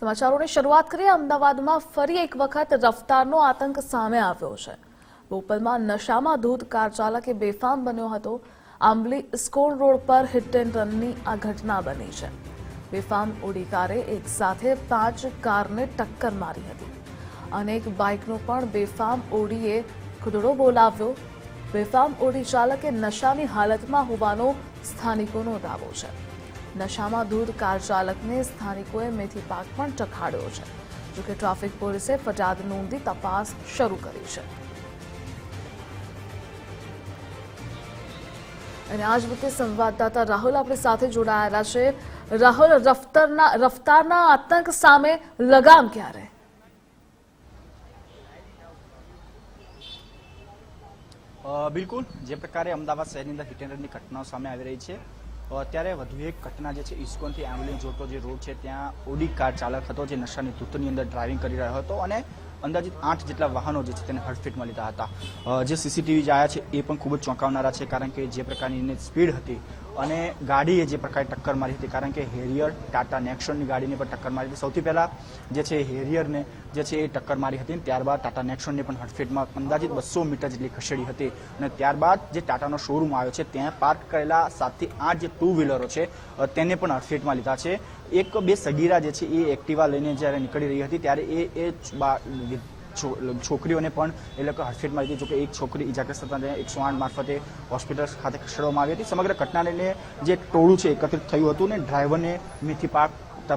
સમાચારોની શરૂઆત કરીએ. અમદાવાદમાં ફરી એક વખત રફતારનો આતંક સામે આવ્યો છે. બોપલમાં નશામાં ધૂત કાર ચાલકે બેફામ બન્યો હતો. આંબલી સ્કોલ રોડ પર હિટ એન્ડ રનની આ ઘટના બની છે. બેફામ ઓડી કારે એક સાથે પાંચ કારને ટક્કર મારી હતી. અનેક બાઇકનો પણ બેફામ ઓડીએ ખુદડો બોલાવ્યો. બેફામ ઓડી ચાલકે નશાની હાલતમાં હોવાનો સ્થાનિકોનો દાવો છે. નશામાં ધૂત કાર ચાલકને સ્થાનિકોએ મેથી પાક પણ ચખાડ્યો છે. જોકે ટ્રાફિક પોલીસે ફરિયાદ નોંધી તપાસ શરૂ કરી છે. અને આજ વખતે સંવાદદાતા રાહુલ આપણી સાથે જોડાયેલા છે. રાહુલ, રફતારના રફતારના આતંક સામે લગામ ક્યારે? બિલકુલ. જે પ્રકારે અમદાવાદ શહેરની અંદર હિટ ઘટનાઓ સામે આવી રહી છે ત્યારે વધુ એક ઘટના જે છે, ઇસ્કોનથી એમ્બ્યુલન્સ જોતો જે રોડ છે, ત્યાં ઓડી કાર ચાલક હતો જે નશાની ધૂતની અંદર ડ્રાઇવિંગ કરી રહ્યો હતો અને અંદાજિત આઠ જેટલા વાહનો જે છે, તેને હડફેટમાં લીધા હતા. જે સીસીટીવી આવ્યા છે, એ પણ ખૂબ જ ચોંકાવનારા છે, કારણ કે જે પ્રકારની સ્પીડ હતી અને ગાડીએ જે પ્રકારે ટક્કર મારી હતી, કારણ કે હેરિયર ટાટા નેક્સોનની ગાડીને પણ ટક્કર મારી હતી. સૌથી પહેલા જે છે હેરિયરને જે છે એ ટક્કર મારી હતી ત્યારબાદ ટાટા નેક્સોનને પણ હડફેટમાં અંદાજિત બસો મીટર જેટલી ખસેડી હતી અને ત્યારબાદ જે ટાટાનો શોરૂમ આવ્યો છે, ત્યાં પાર્ક કરેલા સાતથી આઠ જે ટુ વ્હીલરો છે તેને પણ હડફેટમાં લીધા છે. એક બે સગીરા જે છે એ એક્ટિવા લઈને જ્યારે નીકળી રહી હતી, ત્યારે એ એ છોકરીઓને પણ એ લોકો હડફેટમાં લીધી જોકે એક છોકરી ઇજાગ્રસ્ત તેને એકસો આઠ મારફતે હોસ્પિટલ ખાતે ખસેડવામાં આવી હતી. સમગ્ર ઘટનાને જે ટોળું છે, એકત્રિત થયું હતું ને ડ્રાઈવરને મેથી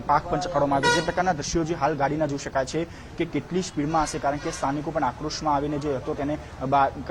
પાક પણ ચખાડવામાં આવ્યો જે પ્રકારના દ્રશ્યો જે હાલ ગાડીના જોઈ શકાય છે કે કેટલી સ્પીડમાં હશે, કારણ કે સ્થાનિકો પણ આક્રોશમાં આવીને જે હતો તેને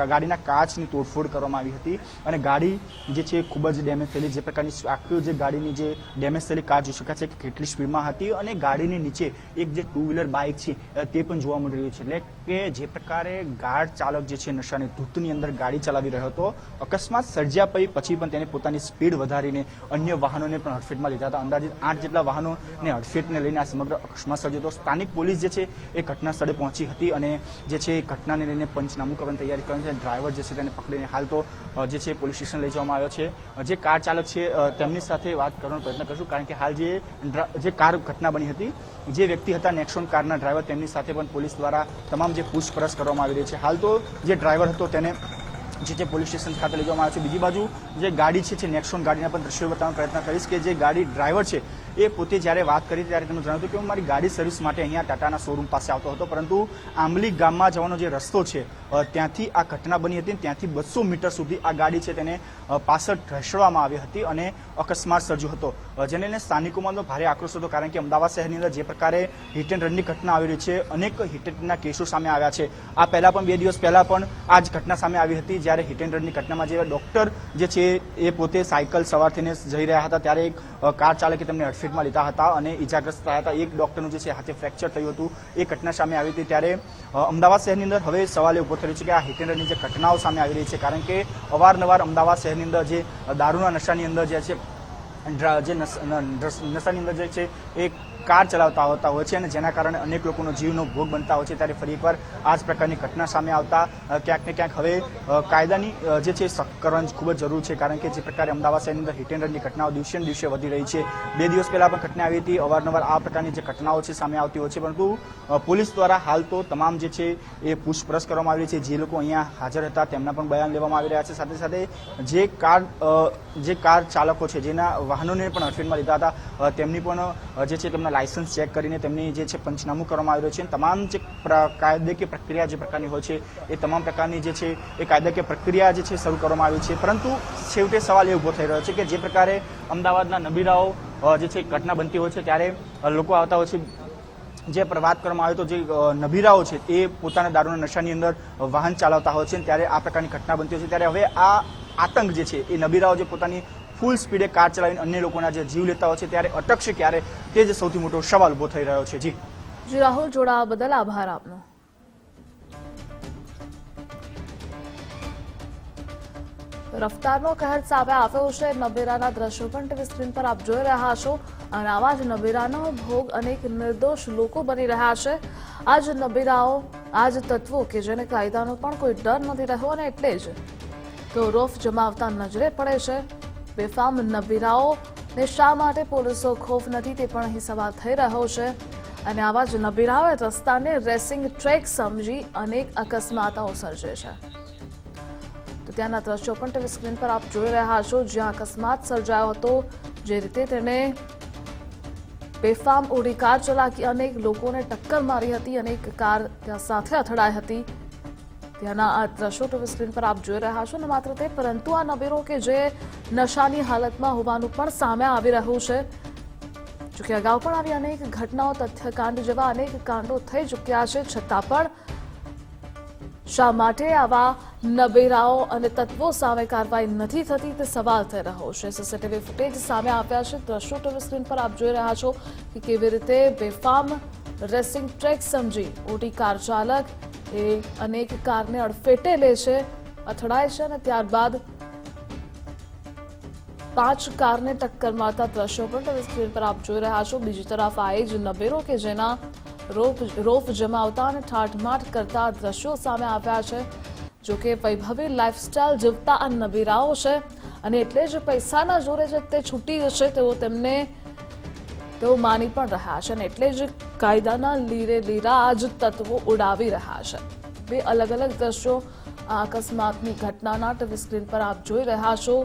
ગાડીના કાચની તોડફોડ કરવામાં આવી હતી. અને ગાડી જે છે ખૂબ જ ડેમેજ થયેલી. જે પ્રકારની આખી જે ગાડીની જે ડેમેજ થયેલી કાર જોઈ શકાય છે કે કેટલી સ્પીડમાં હતી અને ગાડીની નીચે એક જે ટુ વ્હીલર બાઇક છે તે પણ જોવા મળી રહ્યું છે. એટલે કે જે પ્રકારે ગાર્ડ ચાલક જે છે નશાની ધૂતની અંદર ગાડી ચલાવી રહ્યો હતો. અકસ્માત સર્જ્યા પછી પણ તેને પોતાની સ્પીડ વધારીને અન્ય વાહનોને પણ હડફેટમાં લીધા હતા. અંદાજિત આઠ જેટલા વાહનોને હડફેટને લઈને આ સમગ્ર અકસ્માત સર્જ્યો. હતો સ્થાનિક પોલીસ જે છે, એ ઘટના સ્થળે પહોંચી હતી અને જે છે, એ ઘટનાને લઈને પંચનામું કરવાની તૈયારી કરી છે ડ્રાઈવર જે છે, તેને પકડીને હાલ તો જે છે પોલીસ સ્ટેશન લઈ જવામાં આવ્યો છે. જે કાર ચાલક છે તેમની સાથે વાત કરવાનો પ્રયત્ન કરશું કારણ કે હાલ જે જે કાર ઘટના બની હતી, જે વ્યક્તિ હતા નેક્સોન કારના ડ્રાઈવર તેમની સાથે પણ પોલીસ દ્વારા તમામ જે પૂછપરછ કરવામાં આવી રહી છે. હાલ તો જે ડ્રાઈવર હતો, તેને જે છે, પોલીસ સ્ટેશન ખાતે લઈ જવામાં આવ્યો છે. બીજી બાજુ જે ગાડી છે, જે નેક્સોન ગાડીના પણ દ્રશ્યો બતાવવાનો પ્રયત્ન કરીશ કે જે ગાડી ડ્રાઈવર છે, એ પોતે જ્યારે વાત કરી ત્યારે તેમણે જણાવ્યું કે હું મારી ગાડી સર્વિસ માટે અહીંયા ટાટાના શોરૂમ પાસે આવતો હતો, પરંતુ આંબલી ગામમાં જવાનો જે રસ્તો છે ત્યાંથી આ ઘટના બની હતી ત્યાંથી બસો મીટર સુધી આ ગાડી છે તેને પાછળ ઢસડવામાં આવી હતી અને અકસ્માત સર્જ્યો હતો. જેને લઈને સ્થાનિકોમાં ભારે આક્રોશ હતો, કારણ કે અમદાવાદ શહેરની અંદર જે પ્રકારે હિટ એન્ડ રનની ઘટના આવી રહી છે, અનેક હિટ એન્ડના કેસો સામે આવ્યા છે. આ પહેલા પણ બે દિવસ પહેલા પણ આ જ ઘટના સામે આવી હતી, જ્યારે હિટ એન્ડ રનની ઘટનામાં જે ડોક્ટર જે છે એ પોતે સાયકલ સવાર થઈને જઈ રહ્યા હતા ત્યારે એક કાર ચાલકે તેમને હડફેટમાં લીધા હતા અને ઈજાગ્રસ્ત થયા હતા. એક ડોક્ટરનું જે છે હાથે ફ્રેક્ચર થયું હતું. એ ઘટના સામે આવી હતી ત્યારે અમદાવાદ શહેરની અંદર હવે સવાલ ઊભો થયો છે કે આ હિટેન્ડરની જે ઘટનાઓ સામે આવી રહી છે, કારણ કે અવારનવાર અમદાવાદ શહેરની અંદર જે દારૂના નશાની અંદર જે છે, જે નશાની અંદર જે છે એ કાર ચલાવતા હોતા હોય છે અને જેના કારણે અનેક લોકોનો જીવનો ભોગ બનતા હોય છે. ત્યારે ફરી એકવાર આ જ પ્રકારની ઘટના સામે આવતા ક્યાંક ને ક્યાંક હવે કાયદાની જે છે સખ્ત કરવાની ખૂબ જ જરૂર છે. કારણ કે જે પ્રકારે અમદાવાદ શહેરની અંદર હિટ એન્ડ ઘટનાઓ દિવસે દિવસે વધી રહી છે. બે દિવસ પહેલા પણ ઘટના આવી હતી. અવારનવાર આ પ્રકારની જે ઘટનાઓ છે સામે આવતી હોય છે. પરંતુ પોલીસ દ્વારા હાલ તો તમામ જે છે એ પૂછપરછ કરવામાં આવી છે. જે લોકો અહીંયા હાજર હતા તેમના પણ બયાન લેવામાં આવી રહ્યા છે. સાથે સાથે જે કાર જે કાર ચાલકો છે, જેના વાહનોને પણ અડફેટમાં લીધા હતા તેમની પણ જે છે તેમના લાયસન્સ ચેક કરીને તેમની જે છે પંચનામું કરવામાં આવી છે. તમામ જે કાયદેકીય પ્રક્રિયા જે પ્રકારની હોય છે, એ તમામ પ્રકારની જે છે, એ કાયદાકીય પ્રક્રિયા જે છે, શરૂ કરવામાં આવી છે. પરંતુ છેવટે સવાલ એ ઊભો થઈ રહ્યો છે કે જે પ્રકારે અમદાવાદના નબીરાઓ જે છે, ઘટના બનતી હોય છે, ત્યારે લોકો આવતા હોય છે, જે પર, વાત કરવામાં આવે તો જે નબીરાઓ છે, એ પોતાના દારૂના નશાની અંદર વાહન ચલાવતા હોય છે ત્યારે આ પ્રકારની ઘટના બનતી હોય છે. ત્યારે હવે આ આતંક જે છે, એ નબીરાઓ જે પોતાની ફૂલ સ્પીડે કાર ચલાવીને અન્ય લોકોના જે જીવ લેતા હોય છે, ત્યારે અટકશે ક્યારે? તે જ સૌથી મોટો સવાલ ઊભો થઈ રહ્યો છે. જી. જી, રાહુલ જોડાવા બદલ આભાર આપનો. રફતારનો કહેર સામે આવ્યો છે. નબેરાના દ્રશ્યો પણ ટીવી સ્ક્રીન પર આપ જોઈ રહ્યા છો. અને આવા જ નબેરાનો ભોગ અનેક નિર્દોષ લોકો બની રહ્યા છે. આ જ નબેરાઓ આ જ તત્વો કે જેને કાયદાનો પણ કોઈ ડર નથી રહ્યો અને એટલે જ તો રોફ જમાવતા નજરે પડે છે. બેફામ નબીરાઓ ને શા માટે પોલીસો ખોફ નથી તે પણ અહીં સવાલ થઈ રહ્યો છે. અને આવા જ નબીરાઓએ રસ્તાને રેસિંગ ટ્રેક સમજી અનેક અકસ્માતો સર્જે છે. તો ત્યાંના દ્રશ્યો પણ ટીવી સ્ક્રીન પર આપ જોઈ રહ્યા છો, જ્યાં અકસ્માત સર્જાયો હતો. જે રીતે તેને બેફામ ઉડી કાર ચલાકી અનેક લોકોને ટક્કર મારી હતી, અનેક કાર ત્યાં સાથે અથડાઈ હતી. ત્યાંના આ દ્રશ્યો સ્ક્રીન પર આપ જોઈ રહ્યા છો ને માત્ર તે પરંતુ આ નબીરો કે જે નશાની હાલતમાં હોવાનું પણ સામે આવી રહ્યું છે. જોકે અગાઉ પણ આવી અનેક ઘટનાઓ, તથ્યકાંડ જેવા અનેક કાંડો થઈ ચૂક્યા છે. છતાં પણ શા માટે આવા નબેરાઓ અને તત્વો સામે કાર્યવાહી નથી થતી તે સવાલ થઈ રહ્યો છે. સીસીટીવી ફૂટેજ સામે આવ્યા છે. દ્રશ્યો ટીવી સ્ક્રીન પર આપ જોઈ રહ્યા છો કે કેવી રીતે બેફામ રેસિંગ ટ્રેક સમજી ઓટી કાર ચાલક એ અનેક કારને અડફેટે લે છે, અથડાય છે અને ત્યારબાદ પાંચ કારને ટક્કર મારતા દ્રશ્યો પણ તમે સ્ક્રીન પર આપ જોઈ રહ્યા છો. બીજી તરફ આ જ નબેરો કે જેના રોપ રોફ જમાવતા અને ઠાઠમાઠ કરતા દ્રશ્યો સામે આવ્યા છે, જો કે વૈભવી લાઇફસ્ટાઇલ જીવતા આ નબીરાઓ છે અને એટલે જ પૈસાના જોરે જે તે છૂટી જશે તેઓ તેમને તેઓ માની પણ રહ્યા છે અને એટલે જ કાયદાના લીરે લીરા જ તત્વો ઉડાવી રહ્યા છે. બે અલગ અલગ દ્રશ્યો આ અકસ્માતની ઘટનાના ટીવી સ્ક્રીન પર આપ જોઈ રહ્યા છો.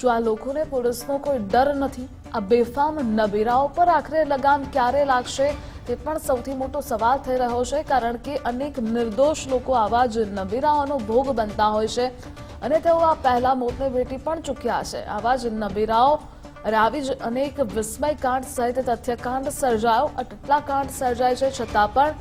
શું આ લોકોને પોલીસનો કોઈ ડર નથી? આ બેફામ નબીરાઓ પર આખરે લગામ ક્યારે લાગશે? તે પણ સૌથી મોટો સવાલ થઈ રહ્યો છે, કારણ કે અનેક નિર્દોષ લોકો આવા જ નબીરાઓનો ભોગ બનતા હોય છે અને તેઓ આ પહેલા મોતને ભેટી પણ ચૂક્યા છે. આવા જ નબીરાઓ અને આવી જ અનેક વિસ્મયકાંડ સહિત તથ્યકાંડ સર્જાયો. આટલા કાંડ સર્જાય છે છતાં પણ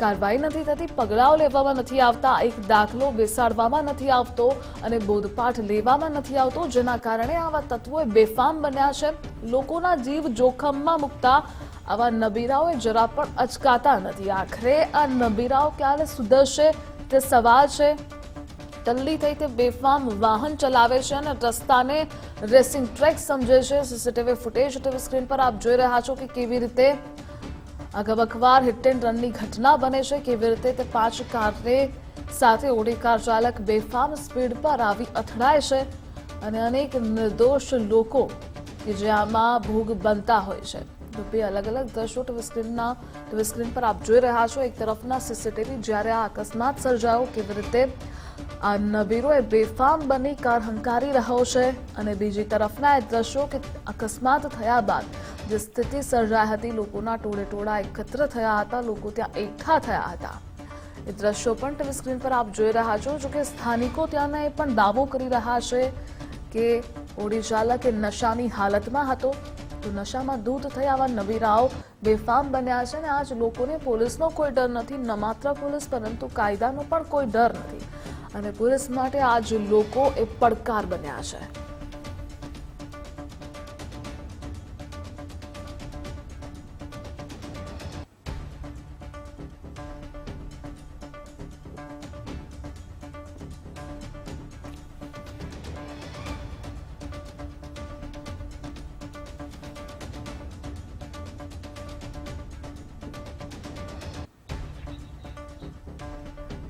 કાર્યવાહી નથી થતી. પગલાઓ લેવામાં નથી આવતા. એક દાખલો બેસાડવામાં નથી આવતો અને બોધપાઠ લેવામાં નથી આવતો, જેના કારણે આવા તત્વોએ બેફામ બન્યા છે. લોકોના જીવ જોખમમાં મૂકતા આવા નબીરાઓએ જરા પણ અચકાતા નથી. આખરે આ નબીરાઓ ક્યારે સુધરશે તે સવાલ છે. ટલ્લી થઈ તે બેફામ વાહન ચલાવે છે અને રસ્તાને રેસિંગ ટ્રેક સમજે છે. સીસીટીવી ફૂટેજ ટીવી સ્ક્રીન પર આપ જોઈ રહ્યા છો કે કેવી રીતે આ ગબકવાર હિટ એન્ડ રનની ઘટના બને છે. કેવી રીતે તે પાંચ કારને સાથે ઓડી કાર ચાલક બેફામ સ્પીડ પર આવી અથડાય છે અને અનેક નિર્દોષ લોકો કે જે આમાં ભોગ બનતા હોય છે. તો અલગ અલગ દ્રશ્યો ટીવી સ્ક્રીનના, ટીવી સ્ક્રીન પર આપ જોઈ રહ્યા છો. એક તરફના સીસીટીવી જ્યારે આ અકસ્માત સર્જાયો, કેવી રીતે આ નબીરોએ બેફામ બની કાર હંકારી રહ્યો છે અને બીજી તરફના એ દ્રશ્યો કે અકસ્માત થયા બાદ જે સ્થિતિ સર્જાઈ હતી, લોકોના ટોળે ટોળા એકત્ર થયા હતા, લોકો ત્યાં એકઠા થયા હતા. એ દ્રશ્યો પણ ટીવી સ્ક્રીન પર આપ જોઈ રહ્યા છો, જોકે સ્થાનિકો ત્યાંના એ પણ દાવો કરી રહ્યા છે કે ઓડી ચાલક એ નશાની હાલતમાં હતો, તો નશામાં દૂધ થઈ આવા નબીરાઓ બેફામ બન્યા છે અને આજ લોકોને પોલીસનો કોઈ ડર નથી, ન માત્ર પોલીસ પરંતુ કાયદાનો પણ કોઈ ડર નથી. અને પોલીસ માટે આજ લોકો એ પડકાર બન્યા છે.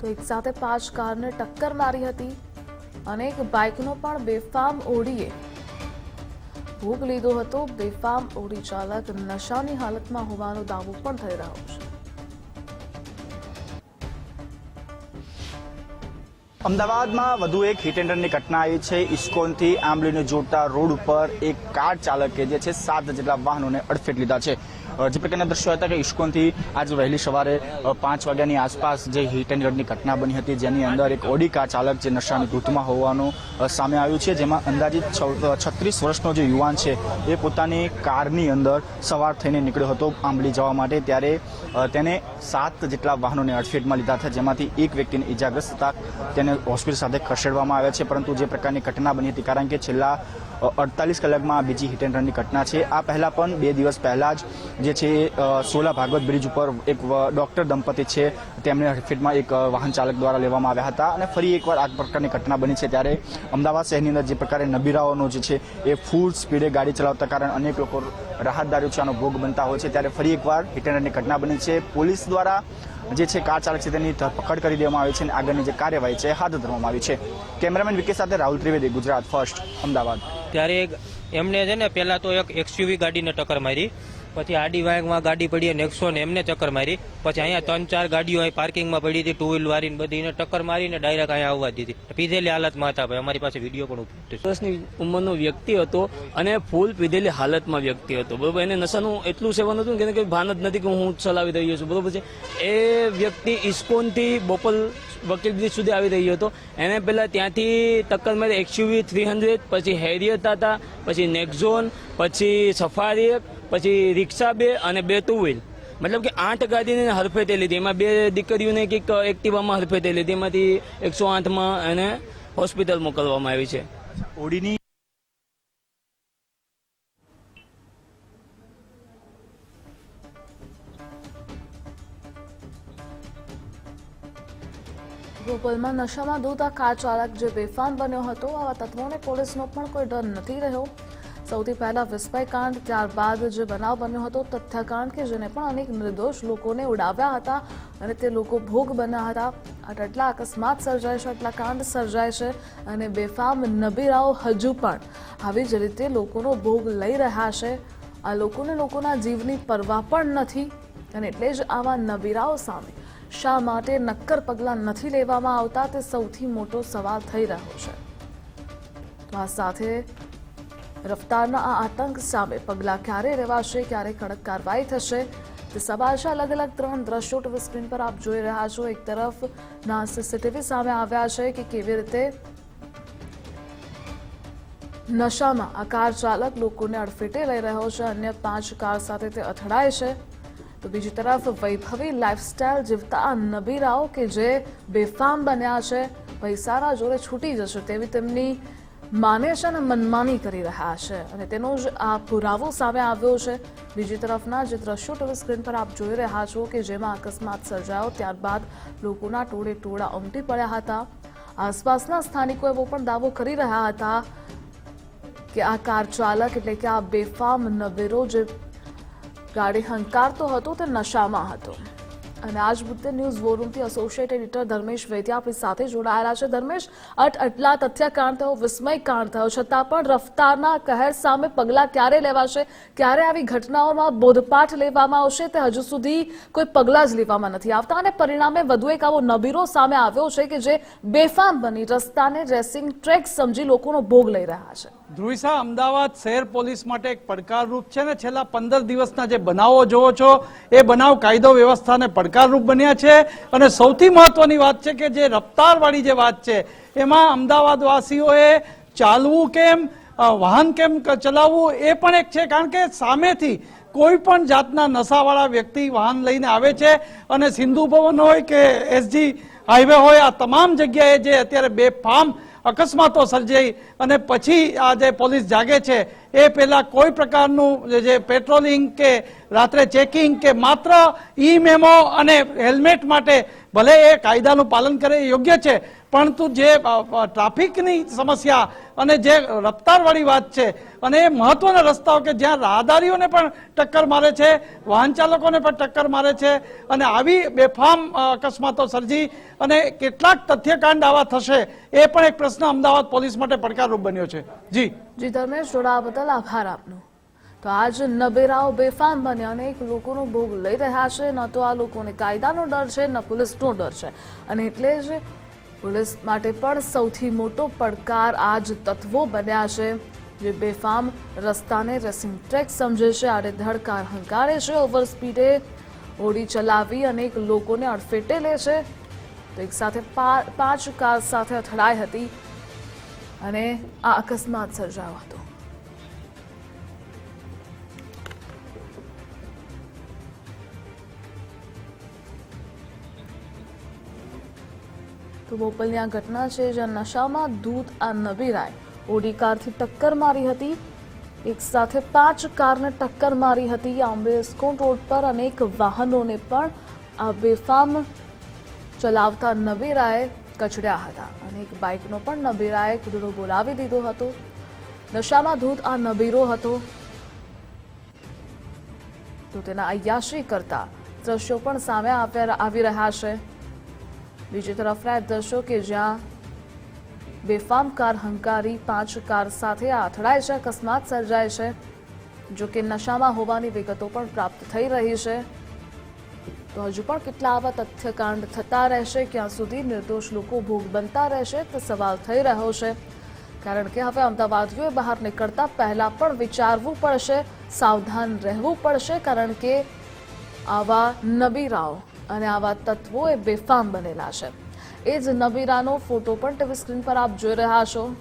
એક સાથે પાંચ કારને ટક્કર મારી હતી. અનેક બાઇકનો પણ બેફામ ઓડીએ. ભોગ લીધો હતો બેફામ ઓડી ચાલક નશાની હાલતમાં હોવાનો દાવો પણ થઈ રહ્યો છે. અમદાવાદમાં વધુ એક હિટ એન્ડ ઘટના આવી છે. ઇસ્કોનથી આંબલીને જોડતા રોડ ઉપર એક કાર ચાલકે જે છે સાત જેટલા વાહનોને અડફેટ લીધા છે. જે પ્રકારના દ્રશ્યો હતા કે ઇસ્કોનથી આજ વહેલી સવારે પાંચ વાગ્યાની આસપાસ જે હિટ એન્ડ રનની ઘટના બની હતી, જેની અંદર એક ઓડી કાર ચાલક જે નશાની ધૂતમાં હોવાનું સામે આવ્યું છે, જેમાં અંદાજિત છત્રીસ વર્ષનો જે યુવાન છે, એ પોતાની કારની અંદર સવાર થઈને નીકળ્યો હતો આંબલી જવા માટે, ત્યારે તેને સાત જેટલા વાહનોને અડફેટમાં લીધા હતા, જેમાંથી એક વ્યક્તિને ઇજાગ્રસ્ત હતા તેને હોસ્પિટલ સાથે ખસેડવામાં આવ્યા છે, પરંતુ જે પ્રકારની ઘટના બની હતી, કારણ કે છેલ્લા અડતાલીસ કલાકમાં આ બીજી હિટ એન્ડ રનની ઘટના છે. આ પહેલા પણ બે દિવસ પહેલા જ જે છે સોલા ભાગવત બ્રિજ ઉપર એક ડૉક્ટર ડોક્ટર દંપતી છે, તેમને હડફેટમાં એક વાહન ચાલક દ્વારા લેવામાં આવ્યા હતા અને ફરી એકવાર આ પ્રકારની ઘટના બની છે. ત્યારે અમદાવાદ શહેરની અંદર જે પ્રકારે નબીરાઓનો જે છે, એ ફૂલ સ્પીડે ગાડી ચલાવતા કારણે અનેક લોકો રાહતદારીઓ છે આનો ભોગ બનતા હોય છે. ત્યારે ફરી એકવાર હિટ એન્ડ રનની ઘટના બની છે. પોલીસ દ્વારા જે છે, કાર ચાલક છે, તેની ધરપકડ કરી દેવામાં આવી છે અને આગળની જે કાર્યવાહી છે, હાથ ધરવામાં આવી છે. કેમેરામેન વિકે સાથે રાહુલ ત્રિવેદી, ગુજરાત ફર્સ્ટ, અમદાવાદ. ત્યારે એમને છે ને, પહેલા તો એક એક્સયુવી ગાડીને ટક્કર મારી. પછી આડી વાંકમાં ગાડી પડી નેક્સો ને એમને ચક્કર મારી. પછી અહીંયા ત્રણ ચાર ગાડીઓ અહીં પાર્કિંગમાં પડી હતી ટુ વ્હીલ વાળી ને બધી, એને ટક્કર મારીને ડાયરેક્ટ અહીંયા આવવા દીધી. પીધેલી હાલતમાં હતા ભાઈ, અમારી પાસે વીડિયો પણ ઉપલબ્ધ વર્ષની ઉંમરનો વ્યક્તિ હતો અને ફૂલ પીધેલી હાલતમાં વ્યક્તિ હતો. બરોબર, એને નશાનું એટલું સેવન હતું કે કંઈ ભાન જ નથી કે હું ચલાવી રહ્યો છું. બરોબર છે? એ વ્યક્તિ ઇસ્કોનથી બોપલ વકીલ બ્રિજ સુધી આવી રહ્યો હતો. એને પહેલાં ત્યાંથી ટક્કર મારી એક્સયુવી થ્રી હંડ્રેડ, પછી હેરિયત હતા પછી નેક્ઝોન પછી સફારી પછી રિક્ષા બે અને બે ટુ વ્હીલ. મતલબ કે આઠ ગાડીને હરફેટે લીધી. એમાં બે દીકરીઓને કંઈક એક્ટિવામાં હરફેટે લીધી. એમાંથી એકસો આઠમાં એને હોસ્પિટલ મોકલવામાં આવી છે. ઓડીની ગોપલમાં નશામાં ધોતા કાર ચાલક જે બેફામ બન્યો હતો આવા તત્વોને પોલીસનો પણ કોઈ ડર નથી રહ્યો. સૌથી પહેલા વિસ્મયકાંડ, ત્યારબાદ જે બનાવ બન્યો હતો, તથ્યકાંડ કે જેને પણ અનેક નિર્દોષ લોકોને ઉડાવ્યા હતા અને તે લોકો ભોગ બન્યા હતા. આટલા અકસ્માત સર્જાય છે, આટલા કાંડ સર્જાય છે અને બેફામ નબીરાઓ હજુ પણ આવી જ રીતે લોકોનો ભોગ લઈ રહ્યા છે. આ લોકોને લોકોના જીવની પરવા પણ નથી અને એટલે જ આવા નબીરાઓ સામે શા માટે નક્કર પગલાં નથી લેવામાં આવતા તે સૌથી મોટો સવાલ થઈ રહ્યો છે. આ સાથે રફતારના આ આતંક સામે પગલાં ક્યારે રહેવાશે, ક્યારે કડક કાર્યવાહી થશે? તે સવાલ અલગ અલગ ત્રણ દ્રશ્યો ટીવી સ્ક્રીન પર આપ જોઈ રહ્યા છો. એક તરફ ના સીસીટીવી સામે આવ્યા છે કે કેવી રીતે નશામાં આ કાર ચાલક લોકોને અડફેટે લઈ રહ્યો છે, અન્ય પાંચ કાર સાથે તે અથડાય છે. તો બીજી તરફ વૈભવી લાઇફસ્ટાઇલ જીવતા આ નબીરાઓ કે જે બેફામ બન્યા છે. પૈસાના જોડે છૂટી જશે તેવી તેમની માને છે અને મનમાની કરી રહ્યા છે. અને તેનો જ આ પુરાવો સામે આવ્યો છે. બીજી તરફના જે દ્રશ્યો ટીવી સ્ક્રીન પર આપ જોઈ રહ્યા છો કે જેમાં અકસ્માત સર્જાયો, ત્યારબાદ લોકોના ટોળે ટોળા ઉમટી પડ્યા હતા. આસપાસના સ્થાનિકો એવો પણ દાવો કરી રહ્યા હતા કે આ કાર ચાલક એટલે કે આ બેફામ નવેરો જે ગાડી હંકારતો હતો તે નશામાં હતો. અને આજ મુદ્દે ન્યૂઝ વોરૂમથી એસોસિએટ એડિટર ધર્મેશ વૈદ્ય આપણી સાથે જોડાયેલા છે. ધર્મેશ, અટ આટલા તથ્યકાંડ થયો વિસ્મય કાંડ થયો, છતાં પણ રફતારના કહેર સામે પગલાં ક્યારે લેવાશે? ક્યારે આવી ઘટનાઓમાં બોધપાઠ લેવામાં આવશે? તે હજુ સુધી કોઈ પગલાં જ લેવામાં નથી આવતા અને પરિણામે વધુ એક આવો નબીરો સામે આવ્યો છે કે જે બેફામ બની રસ્તાને રેસિંગ ટ્રેક સમજી લોકોનો ભોગ લઈ રહ્યા છે. ધ્રુવિસા અમદાવાદ શહેર પોલીસ માટે એક પડકારરૂપ છે ને છેલ્લા પંદર દિવસના જે બનાવો જોવો છો, એ બનાવ કાયદો વ્યવસ્થાને પડકારરૂપ બન્યા છે અને સૌથી મહત્વની વાત છે કે જે રફતારવાળી જે વાત છે, એમાં અમદાવાદવાસીઓએ ચાલવું કેમ વાહન કેમ ચલાવવું એ પણ એક છે, કારણ કે સામેથી કોઈ પણ જાતના નશાવાળા વ્યક્તિ વાહન લઈને આવે છે અને સિંધુ ભવન હોય કે એસજી હાઈવે હોય, આ તમામ જગ્યાએ જે અત્યારે બેફામ અકસ્માતો સર્જાઈ અને પછી આ જે પોલીસ જાગે છે, એ પહેલા કોઈ પ્રકારનું જે- પેટ્રોલિંગ કે રાત્રે ચેકિંગ કે માત્ર ઈ મેમો અને હેલ્મેટ માટે ભલે એ કાયદાનું પાલન કરે યોગ્ય છે પરંતુ જે ટ્રાફિકની સમસ્યા અને જે રફતારવાળી વાત છે, અને એ મહત્વના રસ્તાઓ કે જ્યાં રાહદારીઓને પણ ટક્કર મારે છે, વાહન ચાલકોને પણ ટક્કર મારે છે, અને આવી બેફામ અકસ્માતો સર્જી અને કેટલાક તથ્યકાંડ આવા થશે, એ પણ એક પ્રશ્ન અમદાવાદ પોલીસ માટે પડકારરૂપ બન્યો છે. જી. જી, ધર્મેશ જોડાવા બદલ આભાર આપનો. તો આજ નબેરાઓ બેફામ બન્યા અનેક લોકોનો ભોગ લઈ રહ્યા છે, ન તો આ લોકોને કાયદાનો ડર છે, ન પોલીસનો ડર છે. અને એટલે જ પોલીસ માટે પણ સૌથી મોટો પડકાર આ જ તત્વો બન્યા છે. જે બેફામ રસ્તાને રેસિંગ ટ્રેક સમજે છે આડેધડ કાર હંકારે છે ઓવર સ્પીડે હોડી ચલાવી અનેક લોકોને અડફેટે લે છે. તો એક સાથે પાંચ કાર સાથે અથડાઈ હતી. અને આ અકસ્માત સર્જાયો હતો. તો બોપલની આ ઘટના છે જ્યાં નશામાં દૂધ આ નબીરાય ઓડી કારથી ટક્કર મારી હતી. એક સાથે પાંચ કારને ટક્કર મારી હતી. આંબે સ્કોન રોડ પર અનેક વાહનોને પણ આ બેફામ ચલાવતા નબીરાએ કચડ્યા હતા. અને એક બાઇકનો પણ નબીરાએ કુદડો બોલાવી દીધો હતો. નશામાં ધૂત આ નબીરો હતો. તો તેના અયાશી કરતા દ્રશ્યો પણ સામે આપ્યા આવી રહ્યા છે. બીજી તરફ રાત દ્રશ્યો કે જ્યાં બેફામ કાર હંકારી, પાંચ કાર સાથે અથડાય છે, અકસ્માત સર્જાય છે, જો કે નશામાં હોવાની વિગતો પણ પ્રાપ્ત થઈ રહી છે. તો હજુ પણ કેટલા આવા તથ્યકાંડ થતા રહેશે, ક્યાં સુધી નિર્દોષ લોકો ભોગ બનતા રહેશે, તે સવાલ થઈ રહ્યો છે. કારણ કે હવે અમદાવાદીઓએ બહાર નીકળતા પહેલા પણ વિચારવું પડશે, સાવધાન રહેવું પડશે, કારણ કે આવા નબીરાઓ અને આવા તત્વો એ બેફામ બનેલા છે. એ જ નબીરાનો ફોટો પણ ટીવી સ્ક્રીન પર આપ જોઈ રહ્યા છો.